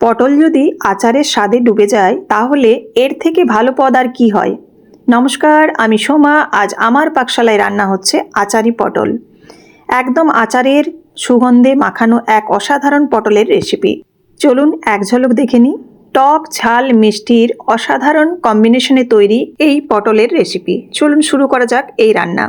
পটল যদি আচারের স্বাদে ডুবে যায়, তাহলে এর থেকে ভালো পদ আর কি হয়? নমস্কার, আমি সোমা। আজ আমার পাকশালায় রান্না হচ্ছে আচারি পটল। একদম আচারের সুগন্ধে মাখানো এক অসাধারণ পটলের রেসিপি চলুন এক ঝলক দেখে নিই। টক, ঝাল, মিষ্টির অসাধারণ কম্বিনেশনে তৈরি এই পটলের রেসিপি চলুন শুরু করা যাক এই রান্না।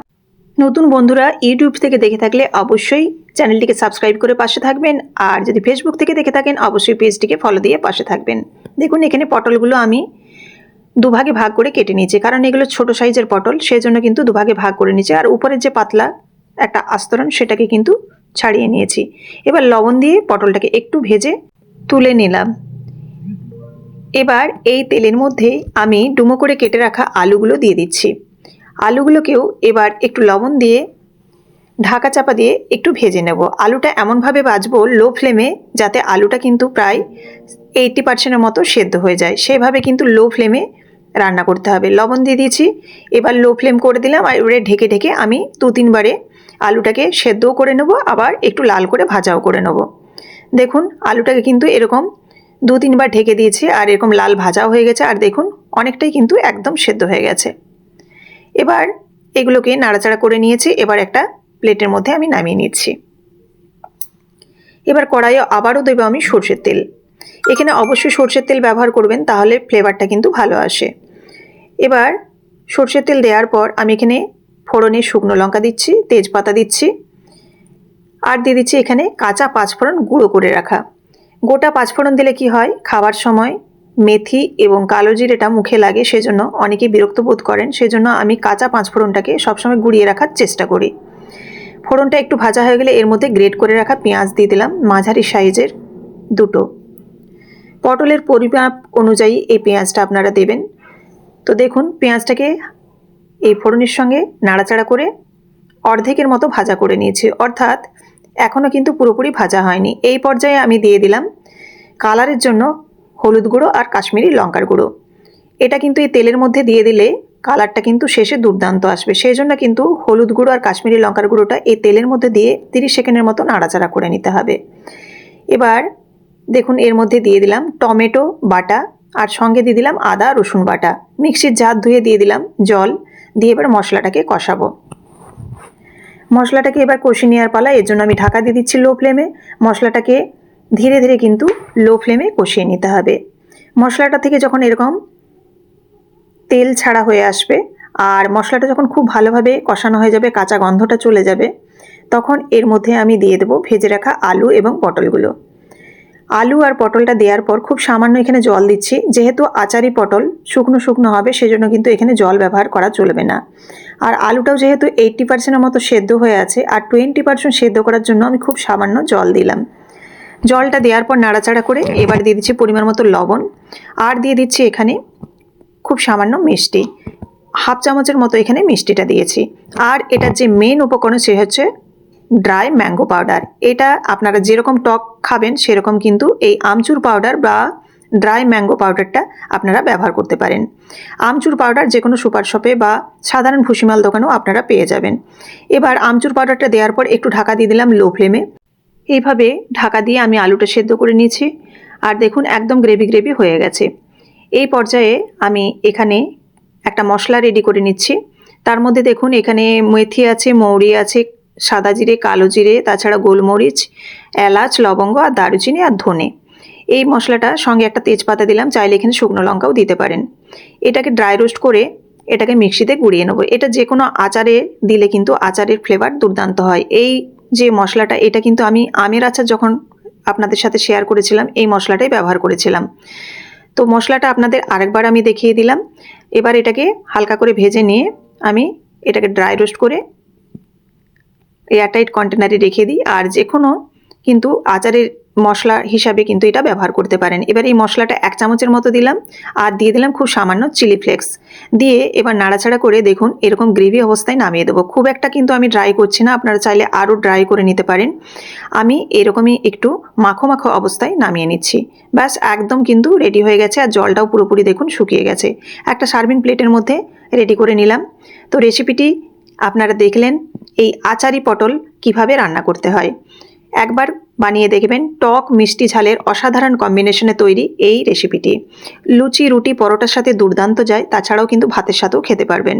নতুন বন্ধুরা ইউটিউব থেকে দেখে থাকলে অবশ্যই চ্যানেলটিকে সাবস্ক্রাইব করে পাশে থাকবেন। আর যদি ফেসবুক থেকে দেখে থাকেন, অবশ্যই পেজটিকে ফলো দিয়ে পাশে থাকবেন। দেখুন, এখানে পটলগুলো আমি দুভাগে ভাগ করে কেটে নিয়েছি। কারণ এগুলো ছোট সাইজের পটল, সেজন্য কিন্তু দুভাগে ভাগ করে নিয়েছি। আর উপরের যে পাতলা একটা আস্তরণ, সেটাকে কিন্তু ছাড়িয়ে নিয়েছি। এবার লবণ দিয়ে পটলটাকে একটু ভেজে তুলে নিলাম। এবার এই তেলের মধ্যে আমি ডুমো করে কেটে রাখা আলুগুলো দিয়ে দিচ্ছি। আলুগুলোকেও এবার একটু লবণ দিয়ে ঢাকা চাপা দিয়ে একটু ভেজে নেব। আলুটা এমনভাবে ভাজবো লো ফ্লেমে যাতে আলুটা কিন্তু প্রায় এইটটি পার্সেন্টের মতো সেদ্ধ হয়ে যায়। সেভাবে কিন্তু লো ফ্লেমে রান্না করতে হবে। লবণ দিয়ে দিয়েছি, এবার লো ফ্লেম করে দিলাম আর এবারে ঢেকে ঢেকে আমি দু তিনবারে আলুটাকে সেদ্ধও করে নেব, আবার একটু লাল করে ভাজাও করে নেব। দেখুন, আলুটাকে কিন্তু এরকম দু তিনবার ঢেকে দিয়েছি আর এরকম লাল ভাজাও হয়ে গেছে। আর দেখুন, অনেকটাই কিন্তু একদম সেদ্ধ হয়ে গেছে। এবার এগুলোকে নাড়াচাড়া করে নিয়েছি, এবার একটা প্লেটের মধ্যে আমি নামিয়ে নিচ্ছি। এবার কড়াইয়ে আবারও দেবো আমি সর্ষের তেল। এখানে অবশ্যই সর্ষের তেল ব্যবহার করবেন, তাহলে ফ্লেভারটা কিন্তু ভালো আসে। এবার সর্ষের তেল দেওয়ার পর আমি এখানে ফোড়নে শুকনো লঙ্কা দিচ্ছি, তেজপাতা দিচ্ছি, আর দিয়ে দিচ্ছি এখানে কাঁচা পাঁচফোড়ন গুঁড়ো করে রাখা। গোটা পাঁচফোড়ন দিলে কি হয়? খাবার সময় মেথি এবং কালো জিরেটা মুখে লাগে, সেজন্য অনেকে বিরক্ত বোধ করেন। সেজন্য আমি কাঁচা পাঁচফোড়নটাকে সবসময় গুঁড়িয়ে রাখার চেষ্টা করি। ফোড়নটা একটু ভাজা হয়ে গেলে এর মধ্যে গ্রেট করে রাখা পেঁয়াজ দিয়ে দিলাম, মাঝারি সাইজের দুটো। পটলের পরিমাপ অনুযায়ী এই পেঁয়াজটা আপনারা দেবেন। তো দেখুন, পেঁয়াজটাকে এই ফোড়নের সঙ্গে নাড়াচাড়া করে অর্ধেকের মতো ভাজা করে নিয়েছি। অর্থাৎ এখনও কিন্তু পুরোপুরি ভাজা হয়নি। এই পর্যায়ে আমি দিয়ে দিলাম কালারের জন্য হলুদ গুঁড়ো আর কাশ্মীরি লঙ্কার গুঁড়ো। এটা কিন্তু এই তেলের মধ্যে দিয়ে দিলে কালারটা কিন্তু শেষে দুর্দান্ত আসবে। সেই জন্য কিন্তু হলুদ গুঁড়ো আর কাশ্মীরি লঙ্কার গুঁড়োটা এই তেলের মধ্যে দিয়ে তিরিশ সেকেন্ডের মতো নাড়াচাড়া করে নিতে হবে। এবার দেখুন, এর মধ্যে দিয়ে দিলাম টমেটো বাটা আর সঙ্গে দিয়ে দিলাম আদা রসুন বাটা। মিক্সির জাত ধুয়ে দিয়ে দিলাম জল, দিয়ে এবার মশলাটাকে কষাবো। মশলাটাকে এবার কষিয়ে নেওয়ার পালা, এর জন্য আমি ঢাকা দিয়ে দিচ্ছি লো ফ্লেমে। মশলাটাকে ধীরে ধীরে কিন্তু লো ফ্লেমে কষিয়ে নিতে হবে। মশলাটা থেকে যখন এরকম তেল ছাড়া হয়ে আসবে আর মশলাটা যখন খুব ভালোভাবে কষানো হয়ে যাবে, কাঁচা গন্ধটা চলে যাবে, তখন এর মধ্যে আমি দিয়ে দেবো ভেজে রাখা আলু এবং পটলগুলো। আলু আর পটলটা দেওয়ার পর খুব সামান্য এখানে জল দিচ্ছি। যেহেতু আচারি পটল শুকনো শুকনো হবে, সেজন্য কিন্তু এখানে জল ব্যবহার করা চলবে না। আর আলুটাও যেহেতু এইট্টি পার্সেন্টের মতো সেদ্ধ হয়ে আছে, আর টোয়েন্টি পার্সেন্ট সেদ্ধ করার জন্য আমি খুব সামান্য জল দিলাম। জলটা দেওয়ার পর নাড়াচাড়া করে এবার দিয়ে দিচ্ছি পরিমাণ মতো লবণ। আর দিয়ে দিচ্ছি এখানে খুব সামান্য মিষ্টি। হাফ চামচের মতো এখানে মিষ্টিটা দিয়েছি। আর এটার যে মেন উপকরণ সে হচ্ছে ড্রাই ম্যাঙ্গো পাউডার এটা আপনারা যেরকম টক খাবেন, সেরকম কিন্তু এই আমচুর পাউডার বা ড্রাই ম্যাঙ্গো পাউডারটা আপনারা ব্যবহার করতে পারেন। আমচুর পাউডার যে কোনো সুপার শপে বা সাধারণ ভুসিমাল দোকানেও আপনারা পেয়ে যাবেন। এবার আমচুর পাউডারটা দেওয়ার পর একটু ঢাকা দিয়ে দিলাম লো ফ্লেমে এইভাবে ঢাকা দিয়ে আমি আলুটা সেদ্ধ করে নিয়েছি। আর দেখুন, একদম গ্রেভি গ্রেভি হয়ে গেছে। এই পর্যায়ে আমি এখানে একটা মশলা রেডি করে নিচ্ছি। তার মধ্যে দেখুন, এখানে মেথি আছে, মৌরি আছে, সাদা জিরে, কালো জিরে, তাছাড়া গোলমরিচ, এলাচ, লবঙ্গ আর দারুচিনি আর ধনে। এই মশলাটা সঙ্গে একটা তেজপাতা দিলাম, চাইলে এখানে শুকনো লঙ্কাও দিতে পারেন। এটাকে ড্রাই রোস্ট করে এটাকে মিক্সিতে গুঁড়িয়ে নেব। এটা যে কোনো আচারে দিলে কিন্তু আচারের ফ্লেভার দুর্দান্ত হয়। এই যে মশলাটা, এটা কিন্তু আমি আমের আচার যখন আপনাদের সাথে শেয়ার করেছিলাম, এই মশলাটাই ব্যবহার করেছিলাম। তো মশলাটা আপনাদের আরেকবার আমি দেখিয়ে দিলাম। এবার এটাকে হালকা করে ভেজে নিয়ে আমি এটাকে ড্রাই রোস্ট করে এয়ারটাইট কন্টেনারে রেখে দিই। আর যে কোনো কিন্তু আচারের মশলা হিসাবে কিন্তু এটা ব্যবহার করতে পারেন। এবার এই মশলাটা এক চামচের মতো দিলাম আর দিয়ে দিলাম খুব সামান্য চিলি ফ্লেক্স। দিয়ে এবার নাড়াচাড়া করে দেখুন এরকম গ্রেভি অবস্থায় নামিয়ে দেবো। খুব একটা কিন্তু আমি ড্রাই করছি না, আপনারা চাইলে আরও ড্রাই করে নিতে পারেন। আমি এরকমই একটু মাখো মাখো অবস্থায় নামিয়ে নিচ্ছি। ব্যাস, একদম কিন্তু রেডি হয়ে গেছে আর জলটাও পুরোপুরি দেখুন শুকিয়ে গেছে। একটা সার্ভিং প্লেটের মধ্যে রেডি করে নিলাম। তো রেসিপিটি আপনারা দেখলেন এই আচারি পটল কীভাবে রান্না করতে হয়। একবার বানিয়ে দেখবেন টক মিষ্টি ঝালের অসাধারণ কম্বিনেশনে তৈরি এই রেসিপিটি লুচি, রুটি, পরোটার সাথে দুর্দান্ত যায়, তাছাড়াও কিন্তু ভাতের সাথেও খেতে পারবেন।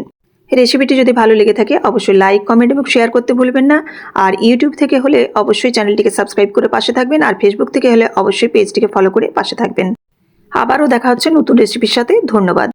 রেসিপিটি যদি ভালো লেগে থাকে, অবশ্যই লাইক কমেন্ট এবং শেয়ার করতে ভুলবেন না। আর ইউটিউব থেকে হলে অবশ্যই চ্যানেলটিকে সাবস্ক্রাইব করে পাশে থাকবেন আর ফেসবুক থেকে হলে অবশ্যই পেজটিকে ফলো করে পাশে থাকবেন। আবারও দেখা হচ্ছে নতুন রেসিপির সাথে। ধন্যবাদ।